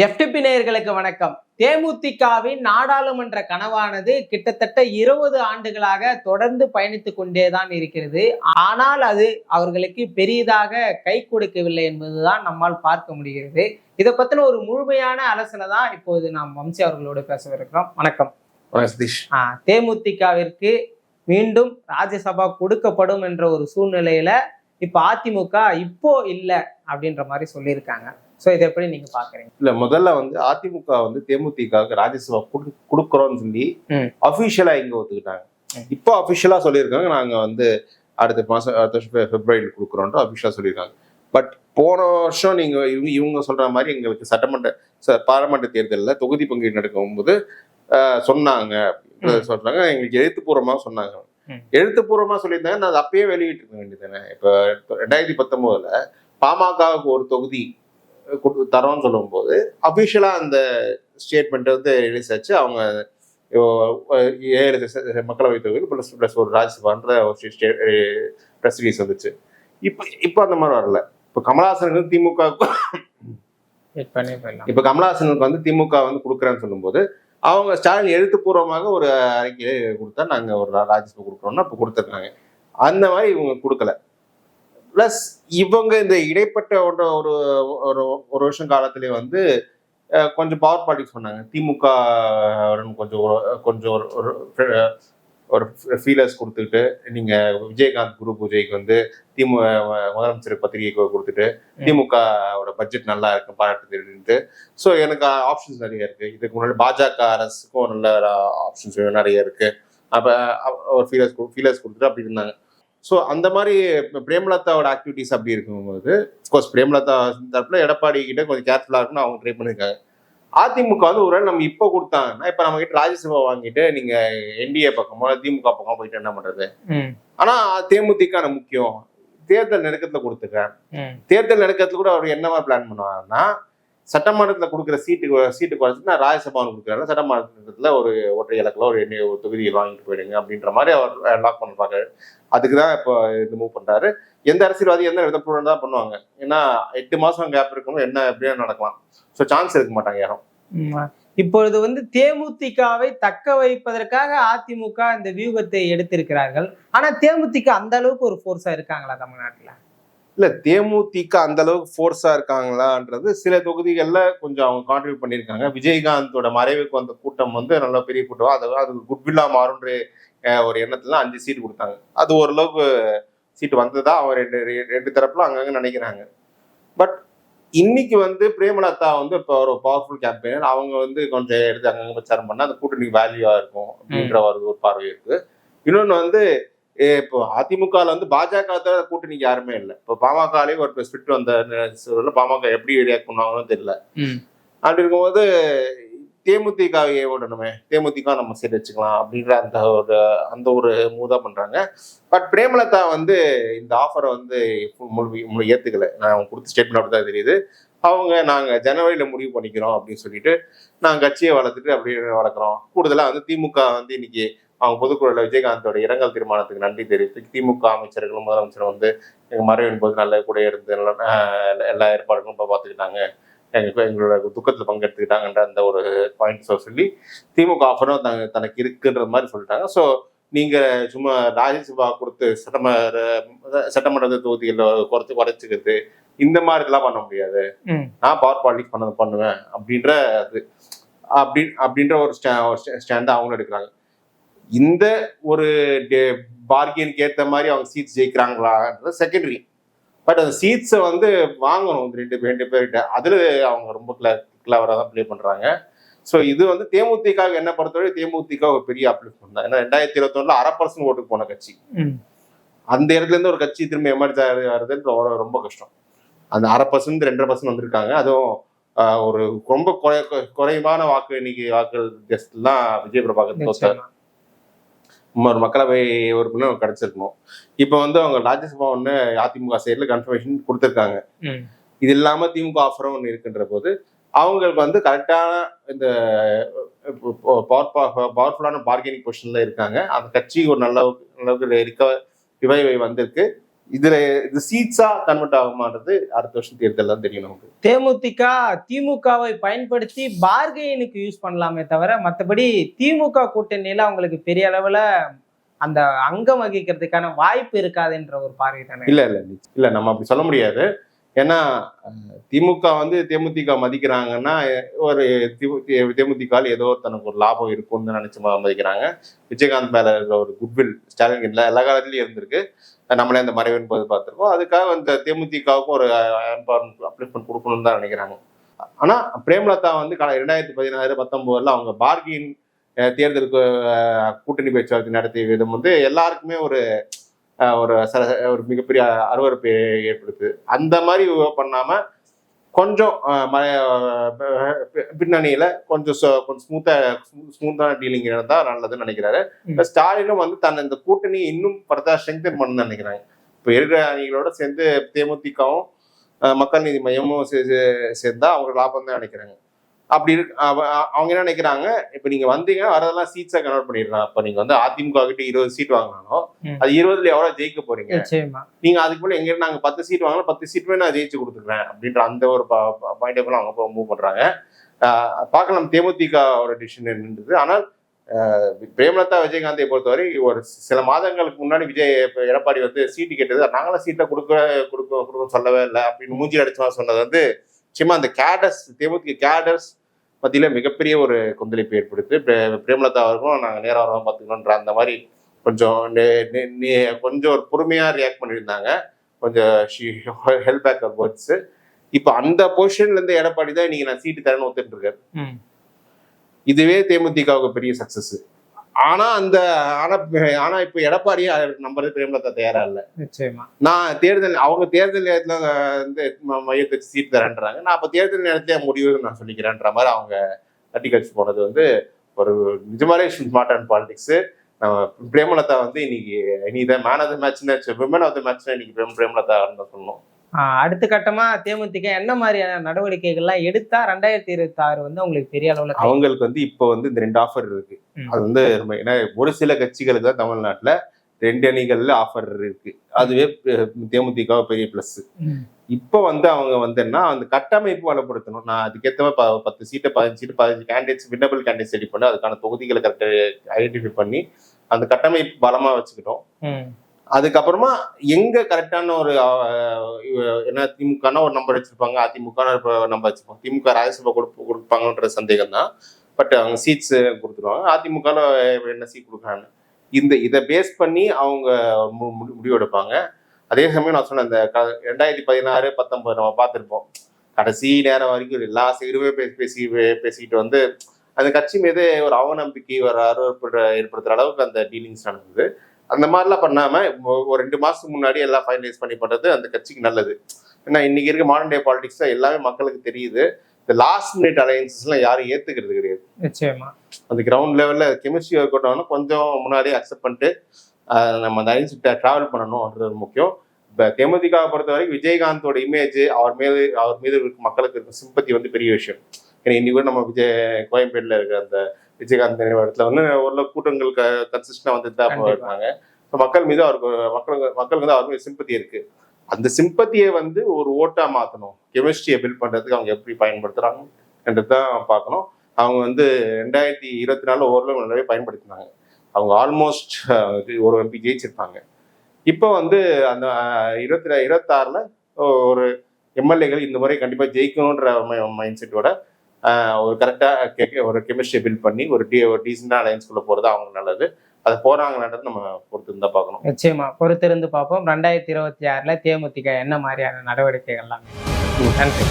FTP நேயர்களுக்கு வணக்கம். தேமுதிகவின் நாடாளுமன்ற கனவானது கிட்டத்தட்ட இருபது ஆண்டுகளாக தொடர்ந்து பயணித்துக் கொண்டேதான் இருக்கிறது. ஆனால் அது அவர்களுக்கு பெரிதாக கை கொடுக்கவில்லை என்பதுதான் நம்மால் பார்க்க முடிகிறது. இதை பத்தின ஒரு முழுமையான ஆலோசனை தான் இப்போது நாம் வம்சி அவர்களோடு பேசவிருக்கிறோம். வணக்கம். சதீஷ். தேமுதிகவிற்கு மீண்டும் ராஜ்யசபா கொடுக்கப்படும் என்ற ஒரு சூழ்நிலையில இப்ப அதிமுக இப்போ இல்லை அப்படின்ற மாதிரி சொல்லியிருக்காங்க. சோ இதை எப்படி நீங்க பாக்குறீங்க? இல்ல முதல்ல வந்து அதிமுக வந்து தேமுதிகவுக்கு ராஜ்யசபா குடு- கொடுக்குறோம்னு சொல்லி. அபிஷியலா இங்க ஒத்துக்கிட்டாங்க. இப்போ அபிஷியலா சொல்லியிருக்காங்க நாங்க வந்து அடுத்த மாசம் அடுத்த வருஷம் பிப்ரவரியில் கொடுக்குறோம்னு அபிஷியலா சொல்லியிருக்காங்க. பட் போன வருஷம் நீங்க இவங்க இவங்க சொல்ற மாதிரி எங்களுக்கு சட்டமன்ற பாராளுமன்ற தேர்தலில் தொகுதி பங்கீடு நடக்கும்போது சொன்னாங்க சொல்றாங்க. எங்களுக்கு எழுத்துப்பூர்வமா சொன்னாங்க. ம். எழுத்துப்பூர்வமா சொல்லியிருந்தாங்க நான் அப்பயே வெளியிட்டு இருக்க வேண்டியதானே இப்போ ரெண்டாயிரத்தி பத்தொன்பதுல பாமகவுக்கு ஒரு தொகுதி தரோம்னு சொல்லும்போது அபிஷியலா அந்த ஸ்டேட்மெண்ட் வந்து ரிலீஸ் ஆச்சு. அவங்க ஏழு மக்களவை தொகுதி ப்ளஸ் ப்ளஸ் ஒரு ராஜ்யசபான்ற ஒரு ப்ரெஸ் ரிலீஸ் வந்துச்சு. இப்போ இப்போ அந்த மாதிரி வரல. இப்போ கமலஹாசனுக்கு திமுக இப்போ கமலஹாசனுக்கு வந்து திமுக வந்து கொடுக்குறேன்னு சொல்லும்போது அவங்க ஸ்டாலின் எழுத்துப்பூர்வமாக ஒரு அறிக்கையை கொடுத்தா நாங்கள் ஒரு ராஜ்யசபா கொடுக்குறோம்னா இப்போ கொடுத்துருக்காங்க. அந்த மாதிரி இவங்க கொடுக்கல. ப்ளஸ் இவங்க இந்த இடைப்பட்ட ஒன்ற ஒரு ஒரு ஒரு வருஷம் காலத்திலே வந்து கொஞ்சம் பவர் பாலிடிக்ஸ் பண்ணாங்க. திமுக கொஞ்சம் கொஞ்சம் ஒரு ஒரு ஃபீலர்ஸ் கொடுத்துட்டு நீங்க விஜயகாந்த் குரு பூஜைக்கு வந்து திமு முதலமைச்சர் பத்திரிகை கொடுத்துட்டு திமுகவோட பட்ஜெட் நல்லா இருக்கு பாராட்டு ஸோ எனக்கு ஆப்ஷன்ஸ் நிறைய இருக்கு. இதுக்கு முன்னாடி பாஜக அரசுக்கும் நல்ல ஆப்ஷன்ஸ் நிறைய இருக்கு. அப்ப ஒரு ஃபீலர்ஸ் ஃபீலர்ஸ் கொடுத்துட்டு அப்படி இருந்தாங்க. ஸோ அந்த மாதிரி பிரேமலதாவோட ஆக்டிவிட்டிஸ் அப்படி இருக்கும்போது கோர்ஸ் பிரேமலதா தரப்புல எடப்பாடி கிட்ட கொஞ்சம் கேர்ஃபுல்லா இருக்குன்னு அவங்க ட்ரை பண்ணியிருக்காங்க அதிமுக வந்து ஒருவேளை நம்ம இப்போ கொடுத்தாங்கன்னா இப்போ நம்ம கிட்ட ராஜ்யசபா வாங்கிட்டு நீங்க என்டிஏ பக்கமோ திமுக பக்கமோ போயிட்டு என்ன பண்றது? ஆனா தேமுதிக முக்கியம் தேர்தல் நெருக்கத்துல கொடுத்துருக்கேன் தேர்தல் நெருக்கத்துல கூட அவர் என்ன மாதிரி பிளான் பண்ணுவாருன்னா சட்டமன்றத்தில் கொடுக்குற சீட்டுக்கு சீட்டு குறைச்சிட்டு நான் ராஜ்யசபாவில் கொடுக்குறேன். சட்டமன்றத்தில் ஒரு ஒற்றை இலக்கில் ஒரு எண்ணெய் ஒரு தொகுதியை வாங்கிட்டு போயிடுங்க அப்படின்ற மாதிரி அவர் லாக் பண்ணுறாங்க அதுக்கு தான் இப்போ இது மூவ் பண்றாரு. எந்த அரசியல்வாதி எந்த விதப்பூர்வம் தான் பண்ணுவாங்க? ஏன்னா எட்டு மாசம் கேப் இருக்கணும் என்ன எப்படியா நடக்கலாம். ஸோ சான்ஸ் எடுக்க மாட்டாங்க யாரும். இப்பொழுது வந்து தேமுதிகவை தக்க வைப்பதற்காக அதிமுக இந்த வியூகத்தை எடுத்திருக்கிறார்கள். ஆனா தேமுதிக அந்த அளவுக்கு ஒரு ஃபோர்ஸா இருக்காங்களா தமிழ்நாட்டுல? இல்ல தேமுதிக அந்த அளவுக்கு ஃபோர்ஸா இருக்காங்களான்றது சில தொகுதிகள்ல கொஞ்சம் அவங்க கான்ட்ரிபியூட் பண்ணியிருக்காங்க. விஜயகாந்தோட மறைவுக்கு வந்த கூட்டம் வந்து நல்ல பெரிய கூட்டம். அது அது குட்வில்லா மாறுன்ற அஹ், ஒரு எண்ணத்துல அஞ்சு சீட் கொடுத்தாங்க. அது ஓரளவுக்கு சீட் வந்ததா அவங்க ரெண்டு ரெண்டு தரப்புல அங்கங்க நினைக்கிறாங்க. பட் இன்னைக்கு வந்து பிரேமலதா வந்து இப்போ ஒரு பவர்ஃபுல் கேம்பெயினர் அவங்க வந்து கொஞ்சம் எடுத்து அங்கங்க பிரச்சாரம் பண்ணா அந்த கூட்டணிக்கு வேல்யூவா இருக்கும் அப்படின்ற ஒரு பார்வை இருக்கு. இன்னொன்னு வந்து இப்போ அதிமுகல வந்து பாஜக கூட்டணிக்கு யாருமே இல்லை. இப்போ பாமகலயே ஒரு ஸ்பிரிட் வந்த பாமக எப்படி ரியாக்ட் பண்ணுவாங்கன்னு தெரியல. அப்படி இருக்கும்போது தேமுதிகவையே விடணுமே தேமுதிக நம்ம சரி வச்சுக்கலாம் அப்படின்ற அந்த ஒரு அந்த ஒரு மூதா பண்றாங்க. பட் பிரேமலதா வந்து இந்த ஆஃபரை வந்து முழு ஏத்துக்கல. நான் அவங்க கொடுத்த ஸ்டேட்மெண்ட் அப்படி தான் தெரியுது. அவங்க நாங்க ஜனவரியில முடிவு பண்ணிக்கிறோம் அப்படின்னு சொல்லிட்டு நாங்க கட்சியை வளர்த்துட்டு அப்படியே வளர்க்குறோம். கூடுதலா வந்து திமுக வந்து இன்னைக்கு அவங்க பொதுக்குழுல விஜயகாந்தோட இரங்கல் தீர்மானத்துக்கு நன்றி தெரிவித்து திமுக அமைச்சர்களும் முதலமைச்சரும் வந்து எங்க மறைவின் போது நல்ல கூட இருந்து எல்லா ஏற்பாடுகளும் இப்போ பார்த்துக்கிட்டாங்க. எங்க எங்களோட துக்கத்துல பங்கெடுத்துக்கிட்டாங்கன்ற அந்த ஒரு பாயிண்ட்ஸை சொல்லி திமுக ஆஃபரும் தங்க தனக்கு இருக்குன்ற மாதிரி சொல்லிட்டாங்க. ஸோ நீங்க சும்மா ராஜ்யசபா கொடுத்து சட்டமன்ற சட்டமன்ற தொகுதிகளில் குறைச்சு குறைச்சிக்கிறது இந்த மாதிரி இதெல்லாம் பண்ண முடியாது. நான் பவர் பாலிடிக்ஸ் பண்ண பண்ணுவேன் அப்படின்ற அது. அப்படி அப்படின்ற ஒரு ஸ்டாண்ட் அவங்களும் எடுக்கிறாங்க. இந்த ஒரு பார்கெனுக்கு ஏற்ற மாதிரி அவங்க சீட்ஸ் ஜெயிக்கிறாங்களான்றது செகண்டரி பட் அந்த சீட்ஸை வந்து வாங்கணும் ரெண்டு ரெண்டு பேர்கிட்ட. அதில் அவங்க ரொம்ப கிளவராக தான் ப்ளே பண்ணுறாங்க ஸோ இது வந்து தேமுதிக என்ன பொறுத்தவரை தேமுதிக ஒரு பெரிய அப்ளிஃப்மெண்ட் தான். ஏன்னா ரெண்டாயிரத்தி இருபத்தொன்னுல அரை பர்சன்ட் ஓட்டுக்கு போன கட்சி. அந்த இடத்துல இருந்து ஒரு கட்சி திரும்ப எமர்ஜ் ஆகுதுன்னு ரொம்ப- கஷ்டம். அந்த அரை பர்சன்ட் ரெண்டரை பர்சன்ட் வந்திருக்காங்க. அதுவும் ஒரு ரொம்ப குறை குறைவான வாக்கு எண்ணிக்கை வாக்குகள் வித்தியாசத்துலாம் விஜய் பிரபாகர். ஒரு மக்களவை உறுப்பினர் கிடைச்சிருக்கணும். இப்போ வந்து அவங்க ராஜ்யசபா ஒன்று அதிமுக சைடில் கன்ஃபர்மேஷன் கொடுத்துருக்காங்க. இது இல்லாம திமுக ஆஃபரும் ஒன்று இருக்குன்ற போது அவங்களுக்கு வந்து கரெக்டான இந்த பவர்ஃபுல்லான பார்கெனிங் பொசிஷன்ல இருக்காங்க. அந்த கட்சி ஒரு நல்ல அளவுக்கு ரிகவர் ரிவைவை வந்திருக்கு. இதுல இது சீட்ஸா கன்வெர்ட் ஆகுமான்றது அடுத்த வருஷம் தேர்தல் தான் தெரியும் நமக்கு. தேமுதிக திமுகவை பயன்படுத்தி பார்கெயினுக்கு யூஸ் பண்ணலாமே தவிர மற்றபடி திமுக கூட்டணியில அவங்களுக்கு பெரிய அளவுல அந்த அங்கம் வகிக்கிறதுக்கான வாய்ப்பு இருக்காதுன்ற ஒரு பார்வை தானே? இல்ல இல்ல இல்ல. நம்ம அப்படி சொல்ல முடியாது. ஏன்னா திமுக வந்து தேமுதிக மதிக்கிறாங்கன்னா ஒரு தி- தி- தேமுதிகவில் ஏதோ தனக்கு ஒரு லாபம் இருக்கும்னு நினைச்சு மதிக்கிறாங்க. விஜயகாந்த் மேல ஒரு குட்வில் ஸ்டாலின் எல்லா காலத்துலயும் இருந்திருக்கு. நம்மளே அந்த மறைவின் போது பார்த்துருக்கோம் அதுக்காக அந்த தேமுதிகவுக்கு ஒரு அப்ளிமெண்ட் கொடுக்கணும்னு தான் நினைக்கிறாங்க. ஆனா பிரேமலதா வந்து கட- ரெண்டாயிரத்தி பதினாறு பத்தொன்பதுல அவங்க பார்கின் தேர்தலுக்கு கூட்டணி பேச்சுவார்த்தை நடத்திய விதம் வந்து எல்லாருக்குமே ஒரு ஒரு ச- ஒரு மிகப்பெரிய அருவருப்பை ஏற்படுத்து அந்த மாதிரி பண்ணாம கொஞ்சம் பின்னணியில கொஞ்சம் கொஞ்சம் ஸ்மூத்தா ஸ்மூத்தான டீலிங் இருந்தா நல்லதுன்னு நினைக்கிறாரு. ஸ்டாலினும் வந்து தன் இந்த கூட்டணி இன்னும் ஃபர்தா ஸ்ட்ரெங்தன் பண்ணணும்னு நினைக்கிறாங்க. இப்ப இருக்கிற அணிகளோட சேர்ந்து தேமுதிகவும் மக்கள் நீதி மையமும் சேர்ந்தா அவங்க லாபம் தான் நினைக்கிறாங்க. அப்படி இருக்கு அவங்க என்ன நினைக்கிறாங்க இப்ப நீங்க வந்தீங்க வரதெல்லாம் சீட்ஸா கன்வெர்ட் பண்ணிடலாம் அப்ப நீங்க வந்து அதிமுக கிட்ட இருபது சீட் வாங்கினாலும். அது இருபதுல எவ்வளவு ஜெயிக்க போறீங்க? நீங்க அதுக்கு போல எங்க நாங்க பத்து சீட் வாங்கலாம் பத்து சீட்டுமே நான் ஜெயிச்சு கொடுத்துக்கிறேன் அப்படின்ற அந்த ஒரு பாயிண்ட் ஆஃப் அவங்க மூவ் பண்றாங்க. பார்க்கலாம். தேமுதிகவோட டிசிஷன் என்னன்றது. ஆனால் பிரேமலதா விஜயகாந்தை பொறுத்தவரை ஒரு சில மாதங்களுக்கு முன்னாடி விஜய் எடப்பாடி வந்து சீட்டு கேட்டது நாங்களாம் சீட்டை கொடுக்க கொடுக்க கொடுக்க சொல்லவே இல்லை அப்படின்னு மூஞ்சி அடிச்சமா சொன்னது வந்து சும்மா அந்த கேடர்ஸ் தேமுதிக கேடர்ஸ் மத்தியில மிகப்பெரிய ஒரு கொந்தளிப்பு ஏற்படுத்து பிரே- பிரேமலதா அவர்களும் நாங்க நேரம் வரலாம் பார்த்துக்கணுன்ற அந்த மாதிரி கொஞ்சம் கொஞ்சம் ஒரு பொறுமையா ரியாக்ட் பண்ணியிருந்தாங்க. கொஞ்சம் ஹெல்ப் பேக் வேர்ட்ஸ் இப்போ அந்த பொசிஷன்ல இருந்து எடப்பாடி தான் இன்னைக்கு நான் சீட்டு தரேன்னு ஒத்துட்டு இருக்காரு. இதுவே தேமுதிகவுக்கு பெரிய சக்சஸ் ஆனா அந்த ஆனா ஆனா இப்போ எடப்பாடி நம்புறது பிரேமலதா தயாரா இல்ல. நிச்சயமா. நான் தேர்தல் அவங்க தேர்தல் நேரத்துல வந்து ம- மையத்துக்கு சீட் தரேன்றாங்க. நான் அப்ப தேர்தல் நேரத்துல என் முடிவு நான் சொல்லிக்கிறேன்ற மாதிரி அவங்க தட்டி கழிச்சு போனது வந்து ஒரு நிஜமாலே ஸ்மார்ட் அண்ட் பாலிடிக்ஸ் நம்ம பிரேமலதா வந்து இன்னைக்கு நீ தான் மேன் ஆஃப் த மேட்ச்னு விமன் ஆஃப் த மேட்ச்னா இன்னைக்கு பிரேம் பிரேமலதா தான் சொல்லணும். அடுத்த கட்டமா தேமுதிக என்ன மாதிரியான நடவடிக்கைகள்லாம் எடுத்தா ரெண்டாயிரத்தி இருபத்தி ஆறு வந்து அவங்களுக்கு பெரிய அளவுல அவங்களுக்கு வந்து இப்போ வந்து இந்த ரெண்டு ஆஃபர் இருக்கு. அது வந்து நம்ம ஏன்னா ஒரு சில கட்சிகளுக்கு தான் தமிழ்நாட்டுல ரெண்டு அணிகள்ல ஆஃபர் இருக்கு அதுவே தேமுதிக பெரிய பிளஸ். இப்போ வந்து அவங்க வந்துன்னா அந்த கட்டமைப்பு வளப்படுத்தணும் நான் அதுக்கேற்ற பத்து சீட்டை பதினஞ்சு சீட்டு பதினஞ்சு கேண்டிடேட்ஸ் வின்னபிள் கேண்டிடேட்ஸ் ரெடி பண்ணி அதுக்கான தொகுதிகளை கரெக்டாக ஐடென்டிஃபை பண்ணி அந்த கட்டமைப்பு பலமா வச்சுக்கிட்டோம். அதுக்கப்புறமா எங்க கரெக்டான ஒரு என்ன திமுகனா ஒரு நம்பர் வச்சிருப்பாங்க அதிமுக நம்பர் வச்சிருப்பாங்க. திமுக ராஜ்யசபா கொடுப்பு கொடுப்பாங்கன்ற சந்தேகம் தான். பட் அவங்க சீட்ஸ் கொடுத்துருவாங்க. அதிமுக என்ன சீட் கொடுக்குறாங்க? இந்த இதை பேஸ் பண்ணி அவங்க மு- எடுப்பாங்க முடிவெடுப்பாங்க. அதே சமயம் நான் சொன்னேன் இந்த க- ரெண்டாயிரத்தி பதினாறு பத்தொன்பது நம்ம பார்த்துருப்போம். கடைசி நேரம் வரைக்கும் எல்லா சைடுமே பேசி பேசி பேசிக்கிட்டு வந்து அந்த கட்சி மீது ஒரு அவநம்பிக்கை ஒரு அருவறுப்பு ஏற்படுத்துற அளவுக்கு அந்த டீலிங்ஸ் நடந்தது. அந்த மாதிரிலாம் பண்ணாம ஒ- ஒரு ரெண்டு மாசத்துக்கு முன்னாடி எல்லாம் ஃபைனலைஸ் பண்ணி பண்றது அந்த கட்சிக்கு நல்லது. ஏன்னா இன்னைக்கு இருக்க மாடர்ன் டே பாலிடிக்ஸ் எல்லாமே மக்களுக்கு தெரியுது. இந்த லாஸ்ட் மினிட் அலையன்சஸ்லாம் யாரும் ஏத்துக்கிறது கிடையாது. நிச்சயமா. அந்த கிரவுண்ட் லெவல்ல கெமிஸ்ட்ரி ஒர்க் அவுட் ஆகணும் கொஞ்சம் முன்னாடியே அக்செப்ட் பண்ணிட்டு நம்ம அந்த அலைன்ஸ் டிராவல் பண்ணணும்ன்றது முக்கியம். இப்போ தேமுதிகவை பொறுத்த வரைக்கும் விஜயகாந்தோட இமேஜ் அவர் மீது அவர் மீது மக்களுக்கு இருக்க சிம்பத்தி வந்து பெரிய விஷயம். ஏன்னா இன்னைக்கு கூட நம்ம விஜய் கோயம்பேடுல இருக்க அந்த விஜயகாந்த் நினைவு இடத்துல வந்து ஓரளவு கூட்டங்கள் கன்சிஸ்டன்டா வந்துட்டு தான். இருக்காங்க இப்போ மக்கள் மீது அவருக்கு மக்களுக்கு மக்களுக்கு வந்து அவர் மீது சிம்பத்தி இருக்கு. அந்த சிம்பத்தியை வந்து ஒரு ஓட்டா மாத்தணும். கெமிஸ்ட்ரியை பில்ட் பண்றதுக்கு அவங்க எப்படி பயன்படுத்துறாங்க என்றது தான் பார்க்கணும். அவங்க வந்து ரெண்டாயிரத்தி இருபத்தி நாலுல ஓரளவு நல்லாவே பயன்படுத்தினாங்க. அவங்க ஆல்மோஸ்ட் ஒரு எம்பி ஜெயிச்சிருப்பாங்க. இப்போ வந்து அந்த இருபத்தி இருபத்தாறுல ஒரு எம்எல்ஏகள் இந்த முறை கண்டிப்பா ஜெயிக்கணுன்ற மைண்ட் செட்டோட ஒரு கரெக்டாக ஒரு கெமிஸ்ட்ரியை பில்ட் பண்ணி ஒரு டி ஒரு டீசெண்டான அலைன்ஸ்குள்ள போறது அவங்க நல்லது. அது போறாங்கன்றது நம்ம பொறுத்து தான் பார்க்கணும். நிச்சயமா. பொறுத்திருந்து பார்ப்போம். ரெண்டாயிரத்தி இருபத்தி ஆறுல தேமுதிக என்ன மாதிரியான நடவடிக்கைகள்லாம் நன்றி.